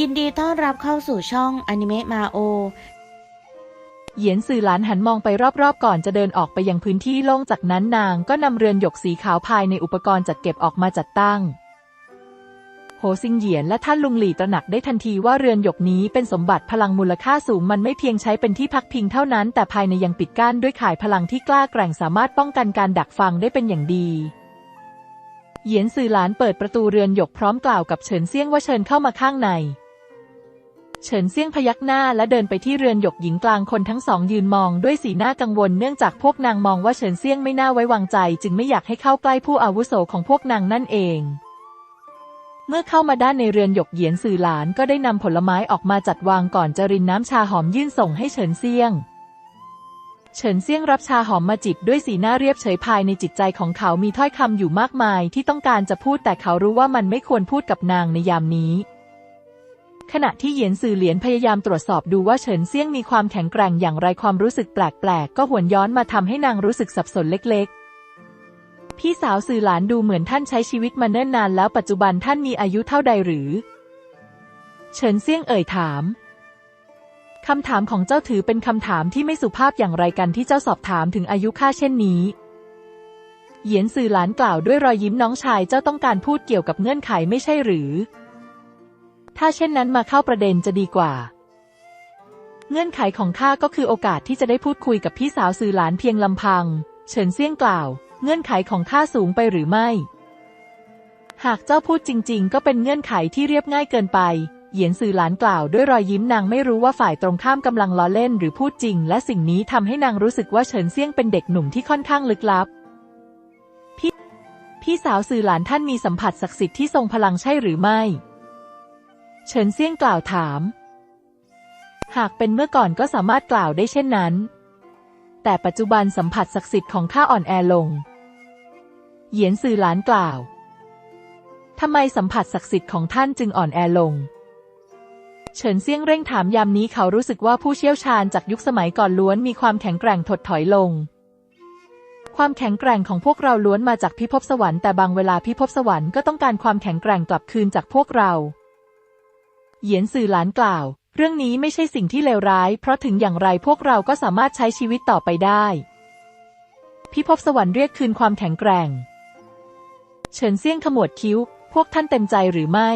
ยินดีต้อนรับเข้าสู่ช่องอนิเมะมาโอ เหยียนสื่อหลานหันมองไปรอบๆ ก่อนจะเดินออกไปยังพื้นที่โล่งจากนั้นนางก็นำเรือนหยกสีขาวภายในอุปกรณ์จัดเก็บออกมาจัดตั้ง โหซิงเหยียนและท่านลุงหลี่ตระหนักได้ทันทีว่าเรือนหยกนี้เป็นสมบัติพลังมูลค่าสูงมันไม่เพียงใช้เป็นที่พักพิงเท่านั้น แต่ภายในยังปิดกั้นด้วยข่ายพลังที่กล้าแกร่งสามารถป้องกันการดักฟังได้เป็นอย่างดีเหยียนสื่อหลานเปิดประตูเรือนหยกพร้อมกล่าวกับเฉินเซี่ยงว่าเชิญเข้ามาข้างใน เฉินเซี่ยงพยักหน้าและเดินไปที่เรือนหยกหญิงกลางคนทั้งสองยืนมองด้วยสีหน้ากังวลเนื่องจากพวกนางมองว่าเฉินเซี่ยงไม่น่าไว้วางใจ จึงไม่อยากให้เข้าใกล้ผู้อาวุโสของพวกนางนั่นเอง เมื่อเข้ามาด้านในเรือนหยกเหยียนสื่อหลานก็ได้นำผลไม้ออกมาจัดวางก่อนจะรินน้ำชาหอมยื่นส่งให้เฉินเซี่ยงเฉินเซี่ยงรับชาหอมมาจิบด้วยสีหน้าเรียบเฉยภายในจิตใจของเขามีถ้อยคำอยู่มากมายที่ต้องการจะพูดแต่เขารู้ว่ามันไม่ควรพูดกับนางในยามนี้ ขณะที่เหยียนสื่อเหลียนพยายามตรวจสอบดูว่าเฉินเซี่ยงมีความแข็งแกร่งอย่างไรความรู้สึกแปลกๆ ก็หวนย้อนมาทำให้นางรู้สึกสับสนเล็กๆ พี่สาวสื่อหลานดูเหมือนท่านใช้ชีวิตมาเนิ่นนานแล้วปัจจุบันท่านมีอายุเท่าใดหรือ เฉินเซี่ยงเอ่ยถามคำถามของเจ้าถือเป็นคำถามที่ไม่สุภาพอย่างไรกันที่เจ้าสอบถามถึงอายุข้าเช่นนี้ เหยียนสื่อหลานกล่าวด้วยรอยยิ้มน้องชายเจ้าต้องการพูดเกี่ยวกับเงื่อนไขไม่ใช่หรือ ถ้าเช่นนั้นมาเข้าประเด็นจะดีกว่า เงื่อนไขของข้าก็คือโอกาสที่จะได้พูดคุยกับพี่สาวสื่อหลานเพียงลำพัง เฉินเซี่ยงกล่าว เงื่อนไขของข้าสูงไปหรือไม่ หากเจ้าพูดจริง ๆ ก็เป็นเงื่อนไขที่เรียบง่ายเกินไป เหยียนสื่อหลานกล่าวด้วยรอยยิ้มนางไม่รู้ว่าฝ่ายตรงข้ามกำลังล้อเล่นหรือพูดจริง และสิ่งนี้ทำให้นางรู้สึกว่าเฉินเซี่ยงเป็นเด็กหนุ่มที่ค่อนข้างลึกลับพี่พี่สาวสื่อหลานท่านมีสัมผัสศักดิ์สิทธิ์ที่ทรงพลังใช่หรือไม่ เฉินเซี่ยงกล่าวถาม หากเป็นเมื่อก่อนก็สามารถกล่าวได้เช่นนั้น แต่ปัจจุบันสัมผัสศักดิ์สิทธิ์ของข้าอ่อนแอลง เหยียนสื่อหลานกล่าวทำไมสัมผัสศักดิ์สิทธิ์ของท่านจึงอ่อนแอลง เฉินเซี่ยงเร่งถามยามนี้เขารู้สึกว่าผู้เชี่ยวชาญจากยุคสมัยก่อนล้วนมีความแข็งแกร่งถดถอยลง ความแข็งแกร่งของพวกเราล้วนมาจากพิภพสวรรค์แต่บางเวลาพิภพสวรรค์ก็ต้องการความแข็งแกร่งกลับคืนจากพวกเรา เหยียนสื่อหลานกล่าว เรื่องนี้ไม่ใช่สิ่งที่เลวร้าย เพราะถึงอย่างไรพวกเราก็สามารถใช้ชีวิตต่อไปได้ พิภพสวรรค์เรียกคืนความแข็งแกร่ง เฉินเซี่ยงขมวดคิ้ว พวกท่านเต็มใจหรือไม่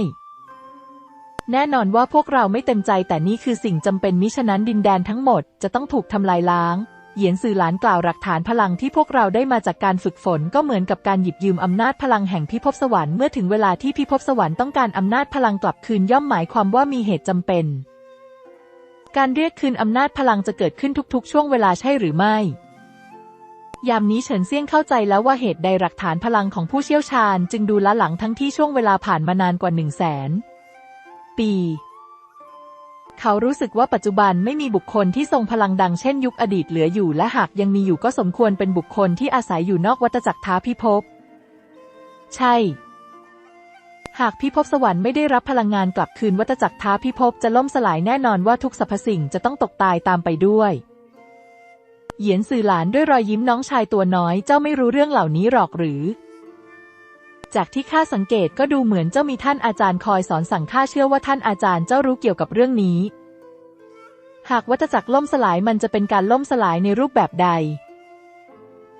แน่นอนว่าพวกเราไม่เต็มใจแต่นี่คือสิ่งจำเป็นมิฉะนั้นดินแดนทั้งหมดจะต้องถูกทำลายล้าง เหยียนสื่อหลานกล่าวหลักฐานพลังที่พวกเราได้มาจากการฝึกฝนก็เหมือนกับการหยิบยืมอำนาจพลังแห่งพิภพสวรรค์เมื่อถึงเวลาที่พิภพสวรรค์ต้องการอำนาจพลังกลับคืนย่อมหมายความว่ามีเหตุจำเป็น การเรียกคืนอำนาจพลังจะเกิดขึ้นทุกๆ ช่วงเวลาใช่หรือไม่ ยามนี้เฉินเซี่ยงเข้าใจแล้วว่าเหตุใดหลักฐานพลังของผู้เชี่ยวชาญ จึงดูล้าหลังทั้งที่ช่วงเวลาผ่านมานานกว่าหนึ่งแสนปี เขารู้สึกว่าปัจจุบันไม่มีบุคคลที่ทรงพลังดังเช่นยุคอดีตเหลืออยู่และหากยังมีอยู่ก็สมควรเป็นบุคคลที่อาศัยอยู่นอกวัฏจักรท้าพิภพ ใช่ หากพิภพสวรรค์ไม่ได้รับพลังงานกลับคืนวัฏจักรท้าพิภพจะล่มสลายแน่นอนว่าทุกสรรพสิ่งจะต้องตกตายตามไปด้วยเหยียนสื่อหลานด้วยรอยยิ้มน้องชายตัวน้อยเจ้าไม่รู้เรื่องเหล่านี้หรอกหรือ จากที่ข้าสังเกตก็ดูเหมือนเจ้ามีท่านอาจารย์คอยสอนสั่งข้าเชื่อว่าท่านอาจารย์เจ้ารู้เกี่ยวกับเรื่องนี้ หากวัฏจักรล่มสลายมันจะเป็นการล่มสลายในรูปแบบใด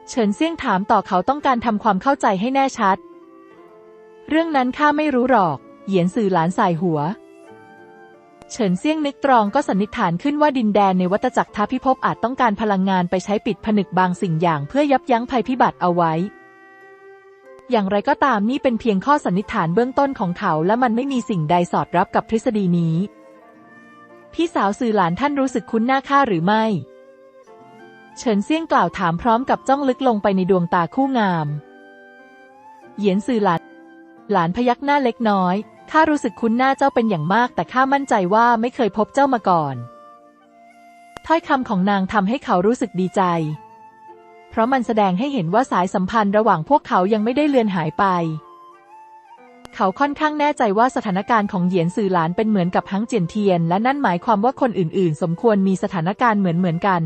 เฉินเซี่ยงถามต่อเขาต้องการทำความเข้าใจให้แน่ชัด เรื่องนั้นข้าไม่รู้หรอก เหยียนสื่อหลานสายหัว เฉินเซี่ยงนึกตรองก็สันนิษฐานขึ้นว่าดินแดนในวัฏจักรท้าพิภพอาจต้องการพลังงานไปใช้ปิดผนึกบางสิ่งอย่างเพื่อยับยั้งภัยพิบัติเอาไว้ อย่างไรก็ตามนี่เป็นเพียงข้อสันนิษฐานเบื้องต้นของเขา และมันไม่มีสิ่งใดสอดรับกับทฤษฎีนี้ พี่สาวสื่อหลานท่านรู้สึกคุ้นหน้าข้าหรือไม่เฉินเซี่ยงกล่าวถามพร้อมกับจ้องลึกลงไปในดวงตาคู่งาม เหยียนสื่อหลาน หลานพยักหน้าเล็กน้อย ข้ารู้สึกคุ้นหน้าเจ้าเป็นอย่างมาก แต่ข้ามั่นใจว่าไม่เคยพบเจ้ามาก่อน ถ้อยคำของนางทำให้เขารู้สึกดีใจ ราะมันแสดงให้เห็นว่าสายสัมพันธ์ระหว่างพวกเขายังไม่ได้เลือนหายไป เขาค่อนข้างแน่ใจว่าสถานการณ์ของเหยียนสื่อหลานเป็นเหมือนกับฮังเจียนเทียน และนั่นหมายความว่าคนอื่นๆ สมควรมีสถานการณ์เหมือนเหมือนกัน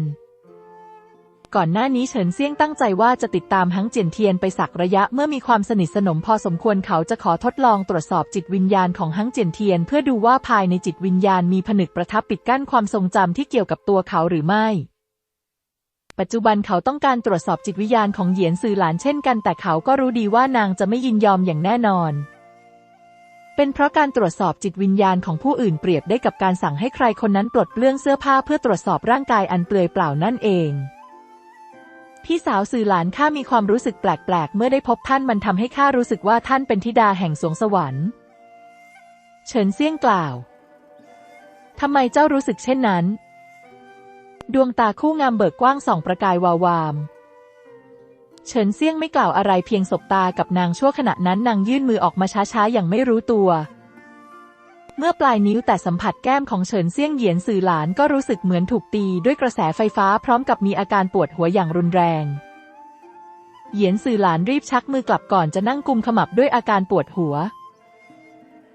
ก่อนหน้านี้เฉินเซี่ยงตั้งใจว่าจะติดตามฮังเจียนเทียนไปสักระยะเมื่อมีความสนิทสนมพอสมควรเขาจะขอทดลองตรวจสอบจิตวิญญาณของฮังเจียนเทียน เพื่อดูว่าภายในจิตวิญญาณมีผนึกประทับปิดกั้นความทรงจำที่เกี่ยวกับตัวเขาหรือไม่ ปัจจุบันเขาต้องการตรวจสอบจิตวิญญาณของเหยียนซือหลานเช่นกัน แต่เขาก็รู้ดีว่านางจะไม่ยินยอมอย่างแน่นอน เป็นเพราะการตรวจสอบจิตวิญญาณของผู้อื่นเปรียบได้กับการสั่งให้ใครคนนั้นปลดเปลื้องเสื้อผ้าเพื่อตรวจสอบร่างกายอันเปลือยเปล่านั่นเอง พี่สาวสื่อหลานข้ามีความรู้สึกแปลกๆ เมื่อได้พบท่านมันทำให้ข้ารู้สึกว่าท่านเป็นธิดาแห่งสวงสวรรค์ เฉินเซี่ยงกล่าวทำไมเจ้ารู้สึกเช่นนั้น ดวงตาคู่งามเบิกกว้างส่องประกายวาวาม เฉินเซี่ยงไม่กล่าวอะไรเพียงสบตากับนางชั่วขณะนั้นนางยื่นมือออกมาช้าๆอย่างไม่รู้ตัว เมื่อปลายนิ้วแต่สัมผัสแก้มของเฉินเซี่ยงเหยียนสื่อหลานก็รู้สึกเหมือนถูกตีด้วยกระแสไฟฟ้าพร้อมกับมีอาการปวดหัวอย่างรุนแรง เหยียนสื่อหลานรีบชักมือกลับก่อนจะนั่งกุมขมับด้วยอาการปวดหัว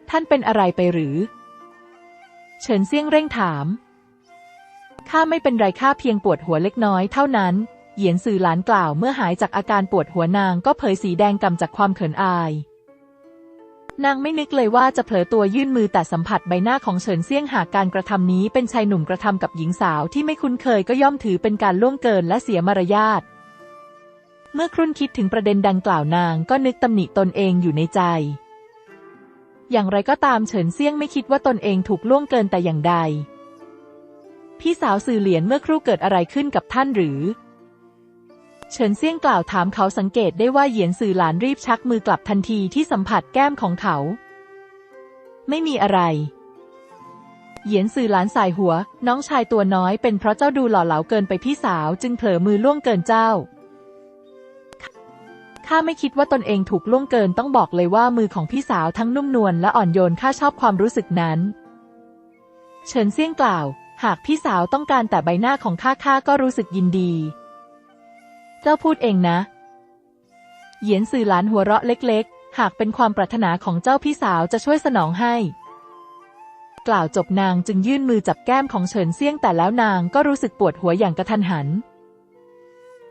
ท่านเป็นอะไรไปหรือ เฉินเซี่ยงเร่งถาม ข้าไม่เป็นไรข้าเพียงปวดหัวเล็กน้อยเท่านั้น เหยียนสื่อหลานกล่าวเมื่อหายจากอาการปวดหัวนางก็เผยสีแดงกำจากความเขินอาย นางไม่นึกเลยว่าจะเผลอตัวยื่นมือแต่สัมผัสใบหน้าของเฉินเซี่ยงหากการกระทำนี้เป็นชายหนุ่มกระทำกับหญิงสาวที่ไม่คุ้นเคยก็ย่อมถือเป็นการล่วงเกินและเสียมารยาท เมื่อครุ่นคิดถึงประเด็นดังกล่าวนางก็นึกตำหนิตนเองอยู่ในใจอย่างไรก็ตามเฉินเซี่ยงไม่คิดว่าตนเองถูกล่วงเกินแต่อย่างใด พี่สาวสื่อเหรียญเมื่อครู่เกิดอะไรขึ้นกับท่านหรือ เฉินเซี่ยงกล่าวถามเขาสังเกตได้ว่าเหยียนสื่อหลานรีบชักมือกลับทันทีที่สัมผัสแก้มของเขา ไม่มีอะไร เหยียนสื่อหลานสายหัว น้องชายตัวน้อยเป็นเพราะเจ้าดูหล่อเหลาเกินไปพี่สาวจึงเผลอมือล่วงเกินเจ้าข้าไม่คิดว่าตนเองถูกล่วงเกินต้องบอกเลยว่ามือของพี่สาวทั้งนุ่มนวลและอ่อนโยนข้าชอบความรู้สึกนั้น เฉินเซี่ยงกล่าว หากพี่สาวต้องการแต่ใบหน้าของข้าข้าก็รู้สึกยินดี เจ้าพูดเองนะ เหยียนสื่อหลานหัวเราะเล็ก ๆ หากเป็นความปรารถนาของเจ้าพี่สาวจะช่วยสนองให้ กล่าวจบนางจึงยื่นมือจับแก้มของเฉินเซี่ยงแต่แล้วนางก็รู้สึกปวดหัวอย่างกระทันหัน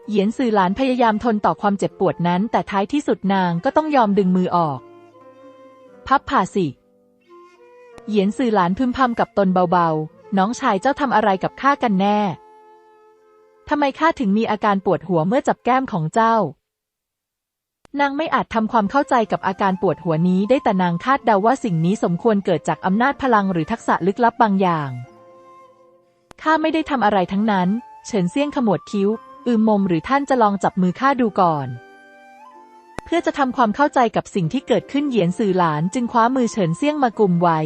เหยียนสื่อหลานพยายามทนต่อความเจ็บปวดนั้น แต่ท้ายที่สุดนางก็ต้องยอมดึงมือออก พับผ่าสิ เหยียนสื่อหลานพึมพำกับตนเบาๆน้องชายเจ้าทำอะไรกับข้ากันแน่ ทำไมข้าถึงมีอาการปวดหัวเมื่อจับแก้มของเจ้า นางไม่อาจทำความเข้าใจกับอาการปวดหัวนี้ได้แต่นางคาดเดาว่าสิ่งนี้สมควรเกิดจากอำนาจพลังหรือทักษะลึกลับบางอย่างข้าไม่ได้ทำอะไรทั้งนั้น เฉินเซี่ยงขมวดคิ้ว อืมมมหรือท่านจะลองจับมือข้าดูก่อน เพื่อจะทำความเข้าใจกับสิ่งที่เกิดขึ้นเหยียนสื่อหลานจึงคว้ามือเฉินเซี่ยงมากุมไว้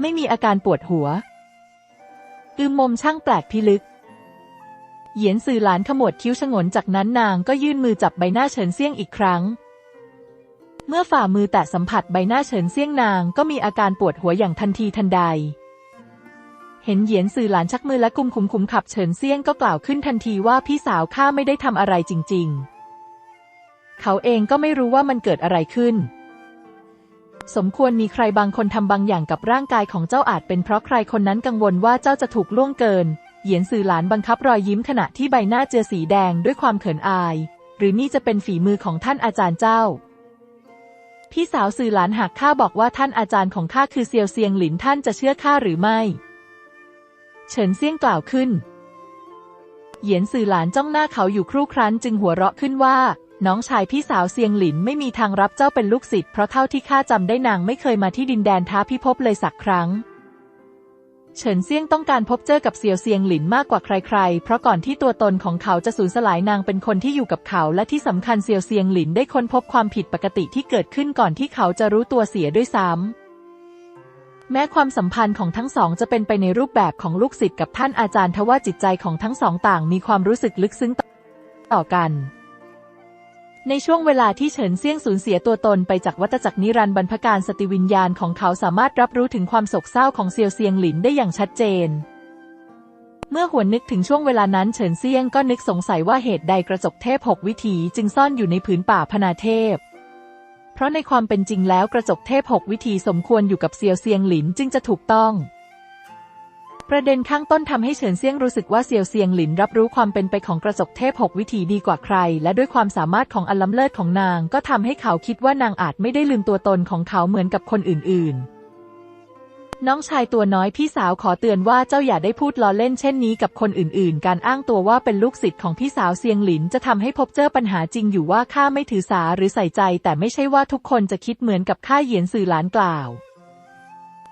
ไม่มีอาการปวดหัว อืมมมช่างแปลกพิลึก เหยียนสื่อหลานขมวดคิ้วชงนจากนั้นนางก็ยื่นมือจับใบหน้าเฉินเซี่ยงอีกครั้ง เมื่อฝ่ามือแตะสัมผัสใบหน้าเฉินเซี่ยงนางก็มีอาการปวดหัวอย่างทันทีทันใด เห็นเหยียนสื่อหลานชักมือและกุมขุมขุมขับเฉินเซี่ยงก็กล่าวขึ้นทันทีว่าพี่สาวข้าไม่ได้ทำอะไรจริง ๆ เขาเองก็ไม่รู้ว่ามันเกิดอะไรขึ้น สมควรมีใครบางคนทำบางอย่างกับร่างกายของเจ้าอาจเป็นเพราะใครคนนั้นกังวลว่าเจ้าจะถูกล่วงเกิน เหยียนสื่อหลานบังคับรอยยิ้มขณะที่ใบหน้าเจือสีแดงด้วยความเขินอาย หรือนี่จะเป็นฝีมือของท่านอาจารย์เจ้า พี่สาวสื่อหลานหากข้าบอกว่าท่านอาจารย์ของข้าคือเซียวเซียงหลินท่านจะเชื่อข้าหรือไม่ เฉินเซียงกล่าวขึ้น เหยียนสื่อหลานจ้องหน้าเขาอยู่ครู่ครั้นจึงหัวเราะขึ้นว่า น้องชายพี่สาวเซียงหลินไม่มีทางรับเจ้าเป็นลูกศิษย์เพราะเท่าที่ข้าจำได้นางไม่เคยมาที่ดินแดนท้าพิภพเลยสักครั้ง เฉินเซียงต้องการพบเจอกับเซียวเซียงหลินมากกว่าใครๆ เพราะก่อนที่ตัวตนของเขาจะสูญสลายนางเป็นคนที่อยู่กับเขา และที่สำคัญเซียวเซียงหลินได้ค้นพบความผิดปกติที่เกิดขึ้นก่อนที่เขาจะรู้ตัวเสียด้วยซ้ำแม้ความสัมพันธ์ของทั้งสองจะเป็นไปในรูปแบบของลูกศิษย์กับท่านอาจารย์ทว่าจิตใจของทั้งสองต่างมีความรู้สึกลึกซึ้งต่อกัน ในช่วงเวลาที่เฉินเซี่ยงสูญเสียตัวตนไปจากวัฏจักรนิรันดร์บรรพการสติวิญญาณของเขาสามารถรับรู้ถึงความโศกเศร้าของเซียวเซียงหลินได้อย่างชัดเจน เมื่อหวนนึกถึงช่วงเวลานั้นเฉินเซี่ยงก็นึกสงสัยว่าเหตุใดกระจกเทพหกวิถีจึงซ่อนอยู่ในผืนป่าพนาเทพ เพราะในความเป็นจริงแล้วกระจกเทพหกวิธีสมควรอยู่กับเซียวเซียงหลินจึงจะถูกต้อง ประเด็นข้างต้นทำให้เฉินเซียงรู้สึกว่าเซียวเซียงหลินรับรู้ความเป็นไปของกระจกเทพหกวิธีดีกว่าใคร และด้วยความสามารถของอันล้ำเลิศของนาง ก็ทำให้เขาคิดว่านางอาจไม่ได้ลืมตัวตนของเขาเหมือนกับคนอื่น ๆ น้องชายตัวน้อยพี่สาวขอเตือนว่าเจ้าอย่าได้พูดล้อเล่นเช่นนี้กับคนอื่น ๆ การอ้างตัวว่าเป็นลูกศิษย์ของพี่สาวเซียงหลินจะทำให้พบเจอปัญหาจริงอยู่ว่าข้าไม่ถือสาหรือใส่ใจ แต่ไม่ใช่ว่าทุกคนจะคิดเหมือนกับข้าเหยียนสื่อหลานกล่าว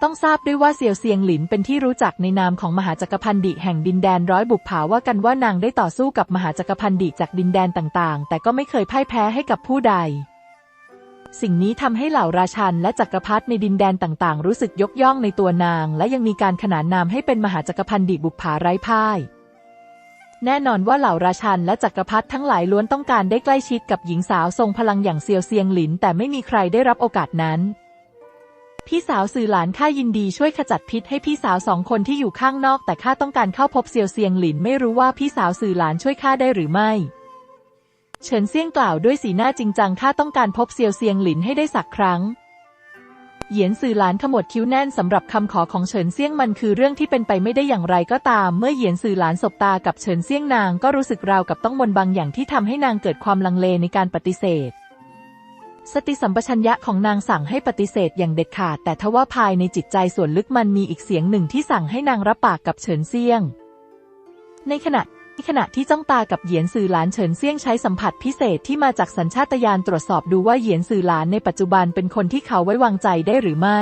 ต้องทราบด้วยว่าเซียวเซียงหลินเป็นที่รู้จักในนามของมหาจักรพันดิแห่งดินแดนร้อยบุกผาว่ากันว่านางได้ต่อสู้กับมหาจักรพันดิจากดินแดนต่างๆ แต่ก็ไม่เคยพ่ายแพ้ให้กับผู้ใด สิ่งนี้ทำให้เหล่าราชันและจักรพรรดิในดินแดนต่างๆ รู้สึกยกย่องในตัวนาง และยังมีการขนานนามให้เป็นมหาจักรพันดิบุกผาไร้พ่าย แน่นอนว่าเหล่าราชันและจักรพรรดิทั้งหลายล้วนต้องการได้ใกล้ชิดกับหญิงสาวทรงพลังอย่างเซียวเซียงหลิน แต่ไม่มีใครได้รับโอกาสนั้น พี่สาวสื่อหลานข้ายินดีช่วยขจัดพิษให้พี่สาวสองคนที่อยู่ข้างนอก แต่ข้าต้องการเข้าพบเซียวเซียงหลินไม่รู้ว่าพี่สาวสื่อหลานช่วยข้าได้หรือไม่เฉินเซียงกล่าวด้วยสีหน้าจริงจังข้าต้องการพบเซียวเซียงหลินให้ได้สักครั้ง เหยียนสื่อหลานขมวดคิ้วแน่นสำหรับคำขอของเฉินเซียงมันคือเรื่องที่เป็นไปไม่ได้อย่างไรก็ตาม เมื่อเหยียนสื่อหลานสบตากับเฉินเซียงนางก็รู้สึกราวกับต้องมนบางอย่างที่ทำให้นางเกิดความลังเลในการปฏิเสธ สติสัมปชัญญะของนางสั่งให้ปฏิเสธอย่างเด็ดขาด แต่ทว่าภายในจิตใจส่วนลึกมันมีอีกเสียงหนึ่งที่สั่งให้นางรับปากกับเฉินเซียง ในขณะที่ขณะที่จ้องตากับเหยียนสื่อหลานเฉินเซียงใช้สัมผัสพิเศษที่มาจากสัญชาตญาณตรวจสอบดูว่าเหยียนสื่อหลานในปัจจุบันเป็นคนที่เขาไว้วางใจได้หรือไม่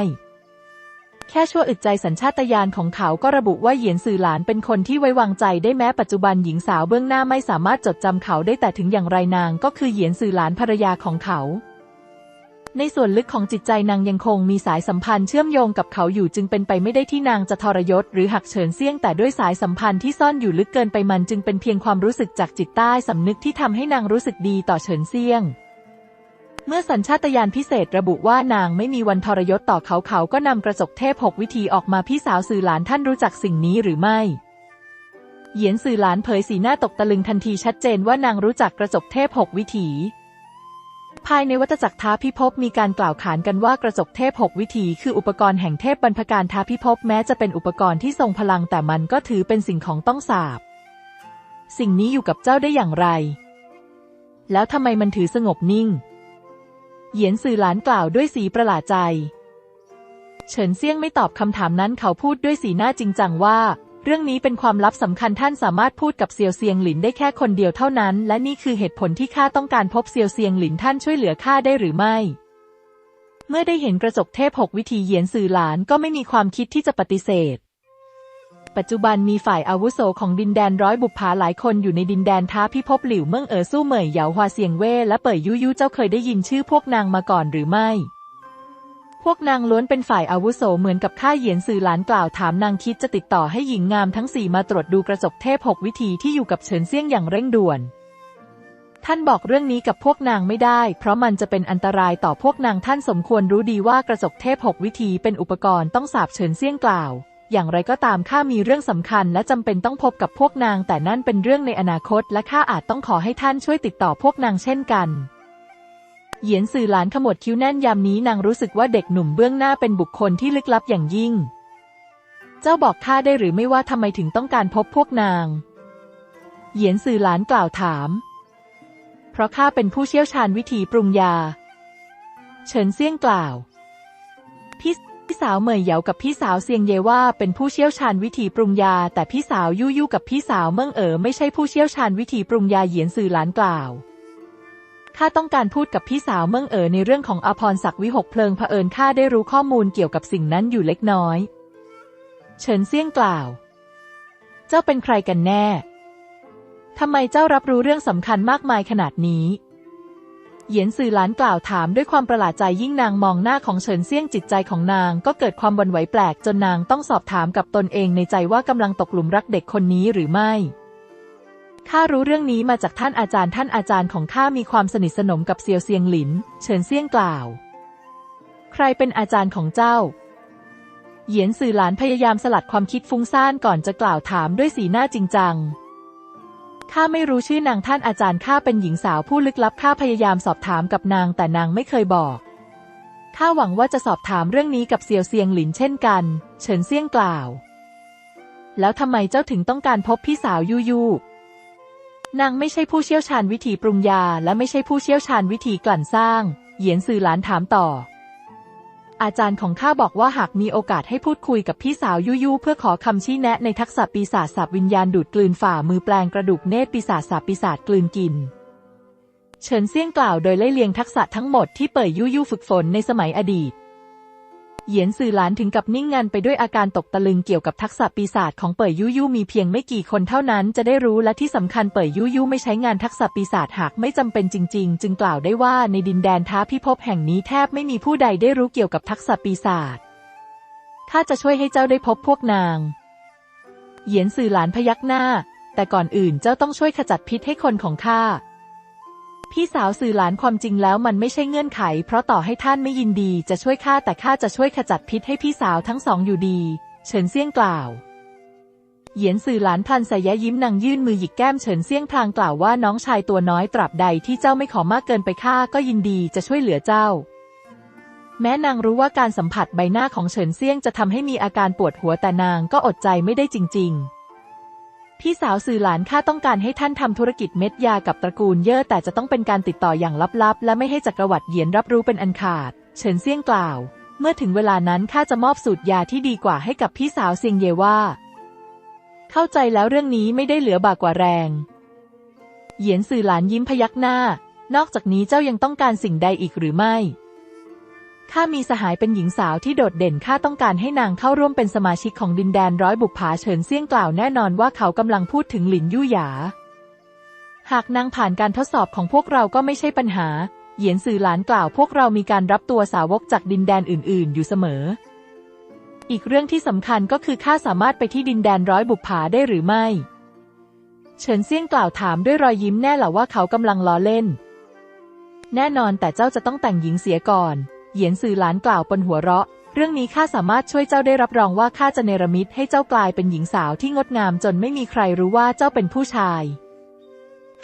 แค่ชั่วอึดใจสัญชาตญาณของเขาก็ระบุว่าเหยียนสื่อหลานเป็นคนที่ไว้วางใจได้แม้ปัจจุบันหญิงสาวเบื้องหน้าไม่สามารถจดจำเขาได้แต่ถึงอย่างไรนางก็คือเหยียนสื่อหลานภรรยาของเขา ในส่วนลึกของจิตใจนางยังคงมีสายสัมพันธ์เชื่อมโยงกับเขาอยู่จึงเป็นไปไม่ได้ที่นางจะทรยศหรือหักเฉินเซี่ยงแต่ด้วยสายสัมพันธ์ที่ซ่อนอยู่ลึกเกินไปมันจึงเป็นเพียงความรู้สึกจากจิตใต้สำนึกที่ทำให้นางรู้สึกดีต่อเฉินเซี่ยง เมื่อสัญชาตญาณพิเศษระบุว่านางไม่มีวันทรยศต่อเขาเขาก็นำกระจกเทพหกวิธีออกมาพี่สาวสื่อหลานท่านรู้จักสิ่งนี้หรือไม่เหยียนสื่อหลานเผยสีหน้าตกตะลึงทันทีชัดเจนว่านางรู้จักกระจกเทพหกวิถี ภายในวัตจักรท้าพิภพมีการกล่าวขานกันว่ากระจกเทพหกวิถีคืออุปกรณ์แห่งเทพบรรพการท้าพิภพแม้จะเป็นอุปกรณ์ที่ทรงพลังแต่มันก็ถือเป็นสิ่งของต้องสาบ สิ่งนี้อยู่กับเจ้าได้อย่างไร แล้วทำไมมันถือสงบนิ่ง เหยียนสื่อหลานกล่าวด้วยสีประหลาดใจ เฉินเซี่ยงไม่ตอบคำถามนั้นเขาพูดด้วยสีหน้าจริงจังว่า เรื่องนี้เป็นความลับสำคัญท่านสามารถพูดกับเซียวเซียงหลินได้แค่คนเดียวเท่านั้น และนี่คือเหตุผลที่ข้าต้องการพบเซียวเซียงหลินท่านช่วยเหลือข้าได้หรือไม่ เมื่อได้เห็นกระจกเทพหกวิธีเหยียนสื่อหลานก็ไม่มีความคิดที่จะปฏิเสธ ปัจจุบันมีฝ่ายอาวุโสของดินแดนร้อยบุปผาหลายคนอยู่ในดินแดนท้าพิภพหลิวเมืองเอ๋อสู้เหมยเหยาฮวาเซียงเว่และเป่ยยุยุเจ้าเคยได้ยินชื่อพวกนางมาก่อนหรือไม่ วกนางล้วนเป็นฝ่ายอาวุโสเหมือนกับข้าเหยียนสื่อหลานกล่าวถามนางคิดจะติดต่อให้หญิงงามทั้งสี่มาตรวจดูกระจกเทพหกวิธีที่อยู่กับเฉินเซี่ยงอย่างเร่งด่วน ท่านบอกเรื่องนี้กับพวกนางไม่ได้ เพราะมันจะเป็นอันตรายต่อพวกนางท่านสมควรรู้ดีว่ากระจกเทพหกวิธีเป็นอุปกรณ์ต้องสาบเฉินเซี่ยงกล่าว อย่างไรก็ตามข้ามีเรื่องสำคัญและจำเป็นต้องพบกับพวกนางแต่นั่นเป็นเรื่องในอนาคต และข้าอาจต้องขอให้ท่านช่วยติดต่อพวกนางเช่นกัน เหยียนสื่อหลานขมวดคิ้วแน่นยามนี้นางรู้สึกว่าเด็กหนุ่มเบื้องหน้าเป็นบุคคลที่ลึกลับอย่างยิ่ง เจ้าบอกข้าได้หรือไม่ว่าทำไมถึงต้องการพบพวกนาง เหยียนสื่อหลานกล่าวถาม เพราะข้าเป็นผู้เชี่ยวชาญวิธีปรุงยา เฉินเซี่ยงกล่าว พี่พี่สาวเหมยเหยากับพี่สาวเซียงเยว่าเป็นผู้เชี่ยวชาญวิธีปรุงยา แต่พี่สาวยู่ยู่กับพี่สาวเมืองเอ๋อไม่ใช่ผู้เชี่ยวชาญวิธีปรุงยาเหยียนสื่อหลานกล่าว ข้าต้องการพูดกับพี่สาวเมืองเอ๋อในเรื่องของอภรศักดิ์วิหกเพลิงเผอิญข้าได้รู้ข้อมูลเกี่ยวกับสิ่งนั้นอยู่เล็กน้อย เฉินเซี่ยงกล่าว เจ้าเป็นใครกันแน่ ทำไมเจ้ารับรู้เรื่องสำคัญมากมายขนาดนี้เหยียนสื่อหลานกล่าวถามด้วยความประหลาดใจยิ่งนางมองหน้าของเฉินเซี่ยงจิตใจของนางก็เกิดความวันไหวแปลกจนนางต้องสอบถามกับตนเองในใจว่ากำลังตกหลุมรักเด็กคนนี้หรือไม่ ข้ารู้เรื่องนี้มาจากท่านอาจารย์ ท่านอาจารย์ของข้ามีความสนิทสนมกับเซียวเซียงหลิน เฉินเซียงกล่าว ใครเป็นอาจารย์ของเจ้า เหยียนสื่อหลานพยายามสลัดความคิดฟุ้งซ่านก่อนจะกล่าวถามด้วยสีหน้าจริงจังข้าไม่รู้ชื่อนางท่านอาจารย์ข้าเป็นหญิงสาวผู้ลึกลับข้าพยายามสอบถามกับนางแต่นางไม่เคยบอกข้าหวังว่าจะสอบถามเรื่องนี้กับเซียวเซียงหลินเช่นกัน เฉินเซียงกล่าว แล้วทำไมเจ้าถึงต้องการพบพี่สาวยูยู นางไม่ใช่ผู้เชี่ยวชาญวิธีปรุงยา และไม่ใช่ผู้เชี่ยวชาญวิธีกลั่นสร้าง เหยียนสื่อหลานถามต่อ อาจารย์ของข้าบอกว่าหากมีโอกาสให้พูดคุยกับพี่สาวยูยูเพื่อขอคำชี้แนะในทักษะปีศาจสับวิญญาณดูดกลืนฝ่ามือแปลงกระดูกเนตรปีศาจสับปีศาจกลืนกิน เฉินเซี่ยงกล่าวโดยไล่เลียงทักษะทั้งหมดที่เป่ยยู่ยู่ฝึกฝนในสมัยอดีต เหยียนสื่อหลานถึงกับนิ่งงันไปด้วยอาการตกตะลึงเกี่ยวกับทักษะปีศาจของเป่ยยู่ยู่มีเพียงไม่กี่คนเท่านั้นจะได้รู้และที่สำคัญเป่ยยู่ยู่ไม่ใช้งานทักษะปีศาจหากไม่จำเป็นจริง ๆ จึงกล่าวได้ว่าในดินแดนท้าพิภพแห่งนี้แทบไม่มีผู้ใดได้รู้เกี่ยวกับทักษะปีศาจข้าจะช่วยให้เจ้าได้พบพวกนาง เหยียนสื่อหลานพยักหน้า แต่ก่อนอื่นเจ้าต้องช่วยขจัดพิษให้คนของข้า พี่สาวสื่อหลานความจริงแล้วมันไม่ใช่เงื่อนไข เพราะต่อให้ท่านไม่ยินดีจะช่วยข้าแต่ข้าจะช่วยขจัดพิษให้พี่สาวทั้งสองอยู่ดี เฉินเซี่ยงกล่าว เหยียนสื่อหลานพลันสายะยิ้มนางยื่นมือหยิกแก้มเฉินเซี่ยงพลางกล่าวว่าน้องชายตัวน้อยตราบใดที่เจ้าไม่ขอมากเกินไปข้าก็ยินดีจะช่วยเหลือเจ้า แม้นางรู้ว่าการสัมผัสใบหน้าของเฉินเซี่ยงจะทำให้มีอาการปวดหัวแต่นางก็อดใจไม่ได้จริง ๆ พี่สาวสื่อหลานข้าต้องการให้ท่านทำธุรกิจเม็ดยากับตระกูลเย่อแต่จะต้องเป็นการติดต่ออย่างลับๆ และไม่ให้จักรวรรดิเหยียนรับรู้เป็นอันขาด เฉินเซี่ยงกล่าว เมื่อถึงเวลานั้นข้าจะมอบสูตรยาที่ดีกว่าให้กับพี่สาวเซียงเยว่า เข้าใจแล้วเรื่องนี้ไม่ได้เหลือบากกว่าแรง เหยียนสื่อหลานยิ้มพยักหน้า นอกจากนี้เจ้ายังต้องการสิ่งใดอีกหรือไม่ ข้ามีสหายเป็นหญิงสาวที่โดดเด่นข้าต้องการให้นางเข้าร่วมเป็นสมาชิกของดินแดนร้อยบุปผาเฉินเซี่ยงกล่าวแน่นอนว่าเขากำลังพูดถึงหลินยู่หยา หากนางผ่านการทดสอบของพวกเราก็ไม่ใช่ปัญหา เหยียนสื่อหลานกล่าวพวกเรามีการรับตัวสาวกจากดินแดนอื่น ๆ อยู่เสมอ อีกเรื่องที่สำคัญก็คือข้าสามารถไปที่ดินแดนร้อยบุปผาได้หรือไม่ เฉินเซี่ยงกล่าวถามด้วยรอยยิ้มแน่เหละว่าเขากำลังล้อเล่น แน่นอนแต่เจ้าจะต้องแต่งหญิงเสียก่อน เหยียนสื่อหลานกล่าวปนหัวเราะ เรื่องนี้ข้าสามารถช่วยเจ้าได้รับรองว่าข้าจะเนรมิตให้เจ้ากลายเป็นหญิงสาวที่งดงามจนไม่มีใครรู้ว่าเจ้าเป็นผู้ชาย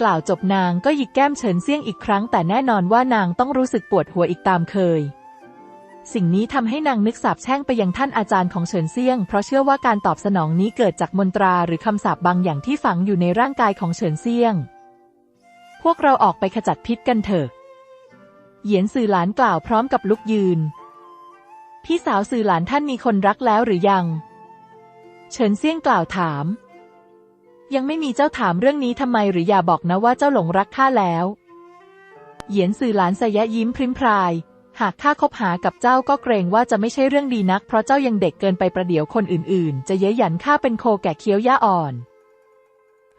กล่าวจบนางก็หยิกแก้มเฉินเซี่ยงอีกครั้ง แต่แน่นอนว่านางต้องรู้สึกปวดหัวอีกตามเคย สิ่งนี้ทำให้นางนึกสาบแช่งไปยังท่านอาจารย์ของเฉินเซี่ยง เพราะเชื่อว่าการตอบสนองนี้เกิดจากมนตราหรือคำสาปบางอย่างที่ฝังอยู่ในร่างกายของเฉินเซี่ยง พวกเราออกไปขจัดพิษกันเถอะ เหยียนสื่อหลานกล่าวพร้อมกับลุกยืน พี่สาวสื่อหลานท่านมีคนรักแล้วหรือยัง เฉินเซี่ยงกล่าวถาม ยังไม่มีเจ้าถามเรื่องนี้ทำไมหรืออย่าบอกนะว่าเจ้าหลงรักข้าแล้ว เหยียนสื่อหลานสยะยิ้มพริ้มพราย หากข้าคบหากับเจ้าก็เกรงว่าจะไม่ใช่เรื่องดีนัก เพราะเจ้ายังเด็กเกินไปประเดี๋ยวคนอื่น ๆ จะเย้ยหยันข้าเป็นโคแก่เคี้ยวย่าอ่อน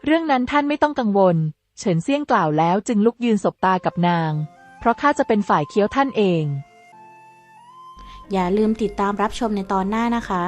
เรื่องนั้นท่านไม่ต้องกังวล เฉินเซี่ยงกล่าวแล้วจึงลุกยืนสบตากับนาง เพราะข้าจะเป็นฝ่ายเคี้ยวท่านเอง อย่าลืมติดตามรับชมในตอนหน้านะคะ